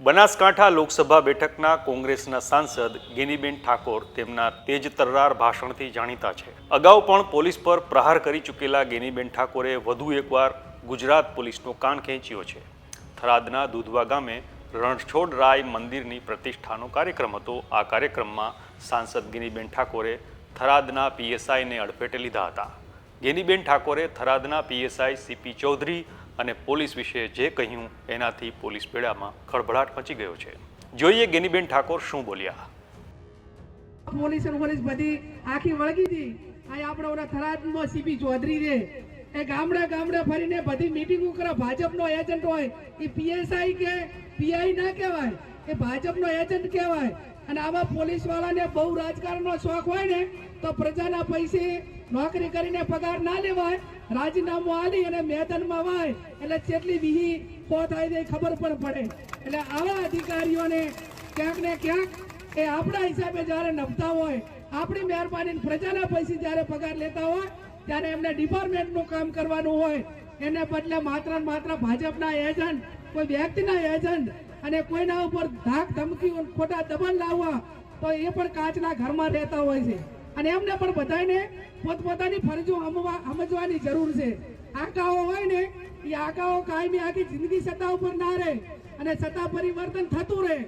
બનાસકાંઠા લોકસભા બેઠકના કોંગ્રેસના સાંસદ ગેનીબેન ઠાકોર તેમના તેજ તર્રાર ભાષણથી જાણીતા છે. અગાઉ પણ પોલીસ પર પ્રહાર કરી ચૂકેલા ગેનીબેન ઠાકોરે વધુ એકવાર ગુજરાત પોલીસનો કાન ખેંચ્યો છે. થરાદના દૂધવા ગામે રણછોડ રાય મંદિરની પ્રતિષ્ઠાનો કાર્યક્રમ હતો. આ કાર્યક્રમમાં સાંસદ ગેનીબેન ઠાકોરે થરાદના પીએસઆઈને અડફેટે લીધા હતા. ગેનીબેન ઠાકોરે થરાદના પીએસઆઈ સીપી ચૌધરી અને પોલીસ વિશે જે કહ્યું એનાથી પોલીસ બેડામાં ખળભળાટ મચી ગયો છે. જોઈએ ગેનીબેન ઠાકોર શું બોલ્યા. પોલીસ પોલીસ બધી આખી વળગી હતી. આ આપણે ઓલા થરાદમાં સીપી ચૌધરી છે. એ ગામડા ગામડા ફરીને બધી મીટિંગ કરે ભાજપનો એજન્ટ હોય, એ પીએસઆઈ કે પીઆઈ ના કહેવાય, એ ભાજપનો એજન્ટ કહેવાય. અને આવા પોલીસ વાળાને બહુ રાજકારણનો શોખ હોય ને, તો પ્રજાના પૈસે નોકરી કરીને પગાર ના લેવાય, રાજીનામું આલી અને મેદાનમાં વાય, એટલે કેટલી વિહી પો થાય તે ખબર પણ પડે. એટલે આવા અધિકારીઓને ક્યાંક ને ક્યાંક એ આપણા હિસાબે જ્યારે નભતા હોય, આપણી મહેરબાની પ્રજાના પૈસે જ્યારે પગાર લેતા હોય, ત્યારે એમને ડિપાર્ટમેન્ટનું કામ કરવાનું હોય, એને બદલે માત્ર ને માત્ર ભાજપના એજન્ટ, કોઈ વ્યક્તિના એજન્ટ અને કોઈના ઉપર ધાક ધમકી ખોટા દબાણ લાવવા, તો એ પણ કાચના ઘરમાં રહેતા હોય છે. અને એમને પણ બધાને પોતપોતાની ફરજો સમજવાની જરૂર છે. આકાઓ હોય ને, એ આકાઓ કાયમી આખી જિંદગી સત્તા ઉપર ના રહે અને સત્તા પરિવર્તન થતું રહે.